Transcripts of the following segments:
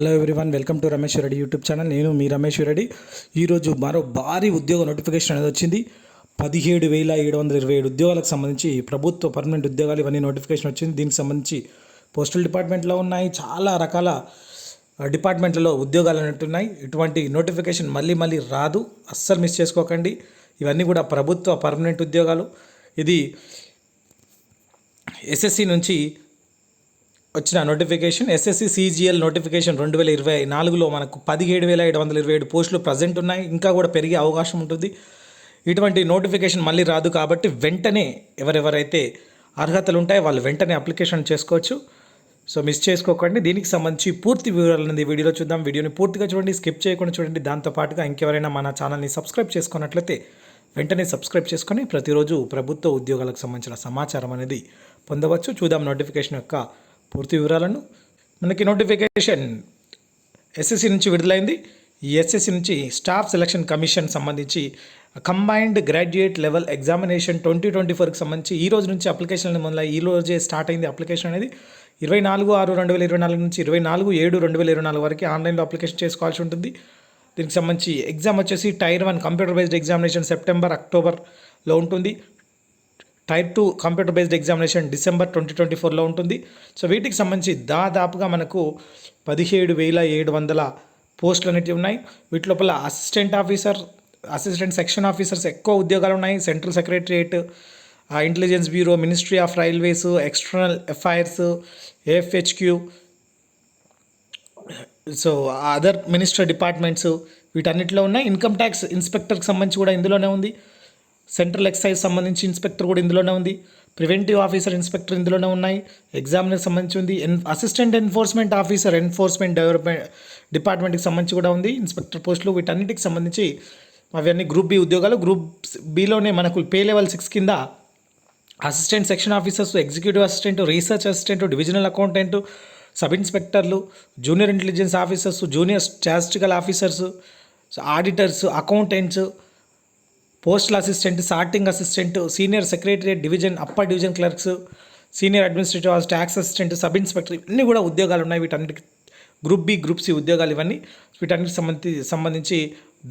Hello everyone welcome to Ramesh Reddy YouTube channel నేను మీ రమేష్ రెడ్డి ఈరోజు మరో భారీ ఉద్యోగ నోటిఫికేషన్ అనేది వచ్చింది. పదిహేడు వేల ఏడు వందల ఇరవై ఏడు ఉద్యోగాలకు సంబంధించి ప్రభుత్వ పర్మనెంట్ ఉద్యోగాలు ఇవన్నీ నోటిఫికేషన్ వచ్చింది. దీనికి సంబంధించి పోస్టల్ డిపార్ట్మెంట్లో ఉన్నాయి. చాలా రకాల డిపార్ట్మెంట్లలో ఉద్యోగాలు అనేవి ఇటువంటి నోటిఫికేషన్ మళ్ళీ మళ్ళీ రాదు. అస్సలు మిస్ చేసుకోకండి. ఇవన్నీ కూడా ప్రభుత్వ పర్మనెంట్ ఉద్యోగాలు. ఇది ఎస్ఎస్సి నుంచి వచ్చిన నోటిఫికేషన్ ఎస్ఎస్సి సిజిఎల్ నోటిఫికేషన్ రెండు వేల ఇరవై నాలుగులో మనకు పదిహేడు వేల ఏడు వందల ఇరవై ఏడు పోస్టులు ప్రజెంట్ ఉన్నాయి. ఇంకా కూడా పెరిగే అవకాశం ఉంటుంది. ఇటువంటి నోటిఫికేషన్ మళ్ళీ రాదు కాబట్టి వెంటనే ఎవరెవరైతే అర్హతలు ఉంటాయో వాళ్ళు వెంటనే అప్లికేషన్ చేసుకోవచ్చు. సో మిస్ చేసుకోకండి. దీనికి సంబంధించి పూర్తి వివరాలు అనేది వీడియోలో చూద్దాం. వీడియోని పూర్తిగా చూడండి స్కిప్ చేయకుండా చూడండి. దాంతోపాటుగా ఇంకెవరైనా మన ఛానల్ని సబ్స్క్రైబ్ చేసుకున్నట్లయితే వెంటనే సబ్స్క్రైబ్ చేసుకొని ప్రతిరోజు ప్రభుత్వ ఉద్యోగాలకు సంబంధించిన సమాచారం అనేది పొందవచ్చు. చూద్దాం నోటిఫికేషన్ యొక్క పూర్తి వివరాలను మనకి నోటిఫికేషన్ ఎస్ఎస్సి నుంచి విడుదలైంది. ఈ ఎస్ఎస్సి నుంచి స్టాఫ్ సెలక్షన్ కమిషన్ సంబంధించి combined graduate level examination twenty twenty ఫోర్కి సంబంధించి ఈ రోజు నుంచి అప్లికేషన్ మొదలై ఈ రోజే స్టార్ట్ అయింది అప్లికేషన్ అనేది. ఇరవై నాలుగు ఆరు రెండు వేల ఇరవై నాలుగు నుంచి ఇరవై నాలుగు ఏడు రెండు వేల ఇరవై నాలుగు వరకు ఆన్లైన్లో అప్లికేషన్ చేసుకోవాల్సి ఉంటుంది. దీనికి సంబంధించి ఎగ్జామ్ వచ్చేసి tier one computer based examination September అక్టోబర్లో ఉంటుంది. Tier two computer based examination December twenty twenty ఫోర్లో ఉంటుంది. సో వీటికి సంబంధించి దాదాపుగా మనకు పదిహేడు వేల ఏడు వందల పోస్టులు అనేటివి ఉన్నాయి. వీటి లోపల assistant officer assistant section officers ఎక్కువ ఉద్యోగాలు ఉన్నాయి. Central secretariat intelligence bureau ministry of railways external affairs AFHQ so other minister departments వీటన్నిటిలో ఉన్నాయి. ఇన్కమ్ ట్యాక్స్ ఇన్స్పెక్టర్కి సంబంధించి కూడా ఇందులోనే ఉంది. సెంట్రల్ ఎక్సైజ్ సంబంధించి ఇన్స్పెక్టర్ కూడా ఇందులోనే ఉంది. ప్రివెంటివ్ ఆఫీసర్ ఇన్స్పెక్టర్ ఇందులోనే ఉన్నాయి. ఎగ్జామినర్ సంబంధించి ఉంది. ఎన్ assistant enforcement officer enforcement development డిపార్ట్మెంట్కి సంబంధించి కూడా ఉంది. ఇన్స్పెక్టర్ పోస్టులు వీటన్నిటికి సంబంధించి అవన్నీ గ్రూప్ బి ఉద్యోగాలు. గ్రూప్ బిలోనే మనకు పే లెవెల్ సిక్స్ కింద assistant section officers executive assistant research assistant divisional accountant sub ఇన్స్పెక్టర్లు junior intelligence officers junior statistical officers auditors accountants postal assistant sorting assistant senior secretary division upper division clerks senior administrative tax assistant sub inspector ఇవన్నీ కూడా ఉద్యోగాలు ఉన్నాయి. వీటన్నిటికి group B group C ఉద్యోగాలు ఇవన్నీ. వీటన్నిటికి సంబంధించి సంబంధించి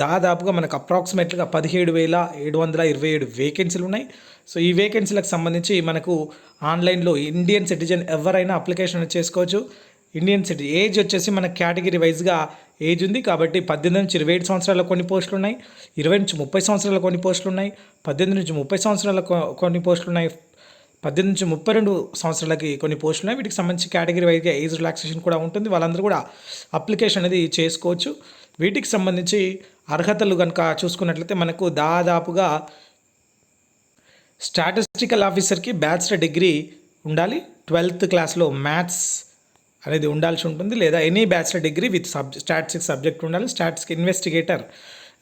దాదాపుగా మనకు అప్రాక్సిమేట్గా పదిహేడు వేల ఏడు వందల ఇరవై ఏడు వేకెన్సీలు ఉన్నాయి. సో ఈ వేకెన్సీలకు సంబంధించి మనకు ఆన్లైన్లో ఇండియన్ సిటిజన్ ఎవరైనా అప్లికేషన్ చేసుకోవచ్చు. ఇండియన్ సిటీ ఏజ్ వచ్చేసి మన కేటగిరీ వైజ్గా ఏజ్ ఉంది కాబట్టి పద్దెనిమిది నుంచి ఇరవై ఏడు సంవత్సరాల కొన్ని పోస్టులు ఉన్నాయి ఇరవై నుంచి ముప్పై సంవత్సరాల కొన్ని పోస్టులు ఉన్నాయి పద్దెనిమిది నుంచి ముప్పై సంవత్సరాల కొన్ని పోస్టులు ఉన్నాయి పద్దెనిమిది నుంచి ముప్పై రెండు సంవత్సరాలకి కొన్ని పోస్టులు ఉన్నాయి వీటికి సంబంధించి కేటగిరీ వైజ్గా ఏజ్ రిలాక్సేషన్ కూడా ఉంటుంది. వాళ్ళందరూ కూడా అప్లికేషన్ అనేది చేసుకోవచ్చు. వీటికి సంబంధించి అర్హతలు కనుక చూసుకున్నట్లయితే మనకు దాదాపుగా స్టాటిస్టికల్ ఆఫీసర్కి బ్యాచిలర్ డిగ్రీ ఉండాలి. ట్వెల్త్ క్లాస్లో మ్యాథ్స్ అనేది ఉండాల్సి ఉంటుంది లేదా any bachelor degree with sub స్టాట్స్కి subject ఉండాలి. స్టాట్స్కి ఇన్వెస్టిగేటర్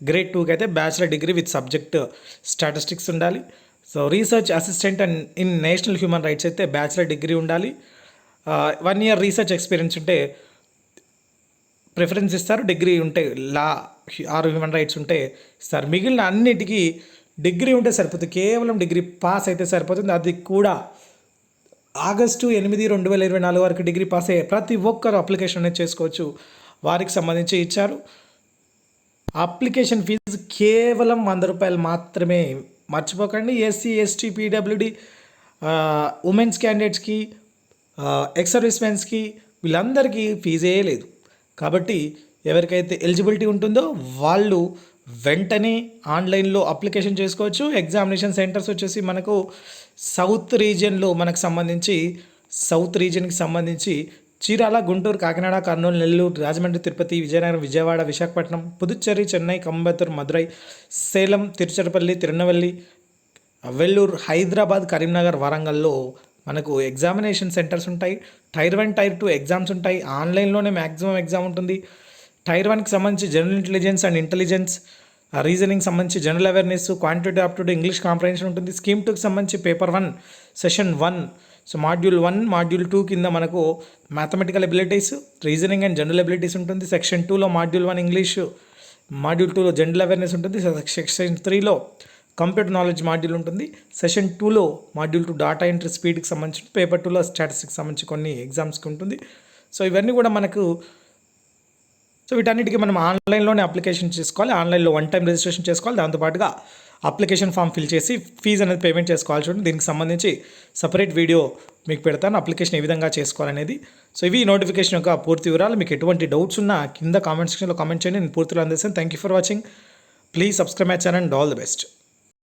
గ్రేడ్ టూకి అయితే bachelor degree with subject statistics ఉండాలి. So research assistant and in national human rights అయితే బ్యాచిలర్ డిగ్రీ ఉండాలి. వన్ ఇయర్ రీసెర్చ్ ఎక్స్పీరియన్స్ ఉంటే ప్రిఫరెన్స్ ఇస్తారు. డిగ్రీ ఉంటే లా ఆర్ హ్యూమన్ రైట్స్ ఉంటే ఇస్తారు. మిగిలిన అన్నిటికీ డిగ్రీ ఉంటే సరిపోతుంది. కేవలం డిగ్రీ పాస్ అయితే సరిపోతుంది. అది కూడా ఆగస్టు ఎనిమిది రెండు వేల ఇరవై నాలుగు వరకు డిగ్రీ పాస్ అయ్యే ప్రతి ఒక్కరు అప్లికేషన్ అనేది చేసుకోవచ్చు. వారికి సంబంధించి ఇచ్చారు. అప్లికేషన్ ఫీజు కేవలం వంద రూపాయలు మాత్రమే. మర్చిపోకండి ఎస్సీ ఎస్టీ పీడబ్ల్యూడి ఉమెన్స్ క్యాండిడేట్స్కి ఎక్స్ వీళ్ళందరికీ ఫీజే లేదు. కాబట్టి ఎవరికైతే ఎలిజిబిలిటీ ఉంటుందో వాళ్ళు వెంటనే ఆన్లైన్లో అప్లికేషన్ చేసుకోవచ్చు. ఎగ్జామినేషన్ సెంటర్స్ వచ్చేసి మనకు సౌత్ రీజియన్లో మనకు సంబంధించి సౌత్ రీజియన్కి సంబంధించి చీరాల గుంటూరు కాకినాడ కర్నూలు నెల్లూరు రాజమండ్రి తిరుపతి విజయనగరం విజయవాడ విశాఖపట్నం పుదుచ్చేరి చెన్నై కంబత్తూరు మదురై సేలం తిరుచిరపల్లి తిరునవల్లి వెల్లూరు హైదరాబాద్ కరీంనగర్ వరంగల్లో మనకు ఎగ్జామినేషన్ సెంటర్స్ ఉంటాయి. Tier one tier two exams ఉంటాయి. ఆన్లైన్లోనే మ్యాక్సిమం ఎగ్జామ్ ఉంటుంది. టైర్ వన్కి సంబంధించి general intelligence and intelligence reasoning సంబంధించి general awareness quantity aptitude English comprehension ఉంటుంది. స్కీమ్ టూకి సంబంధించి paper one session one so module one module two కింద మనకు mathematical abilities reasoning and general abilities ఉంటుంది. సెక్షన్ టూలో మాడ్యూల్ వన్ ఇంగ్లీష్ మాడ్యూల్ టూలో general awareness ఉంటుంది. సెక్షన్ త్రీలో కంప్యూటర్ నాలెడ్జ్ మాడ్యూల్ ఉంటుంది. సెషన్ టూలో మాడ్యూల్ టూ డాటా ఎంట్రీ స్పీడ్కి సంబంధించి పేపర్ టూలో స్టాటిస్టిక్స్ సంబంధించి కొన్ని ఎగ్జామ్స్కి ఉంటుంది. సో ఇవన్నీ కూడా మనకు సో వీటన్నిటికీ మనం ఆన్లైన్లోనే అప్లికేషన్ చేసుకోవాలి ఆన్లైన్లో వన్ టైం రిజిస్ట్రేషన్ చేసుకోవాలి. దాంతోపాటుగా అప్లికేషన్ ఫామ్ ఫిల్ చేసి ఫీజు అనేది పేమెంట్ చేసుకోవాల్సి చూడండి దీనికి సంబంధించి సపరేట్ వీడియో మీకు పెడతాను. అప్లికేషన్ ఏ విధంగా చేసుకోవాలనేది. సో ఇవి నోటిఫికేషన్ యొక్క పూర్తి వివరాలు. మీకు ఎటువంటి డౌట్స్ ఉన్నా కింద కామెంట్ సెక్షన్లో కామెంట్ చేయండి. నేను పూర్తిలో అందిస్తాను. Thank you for watching please subscribe my channel and all the best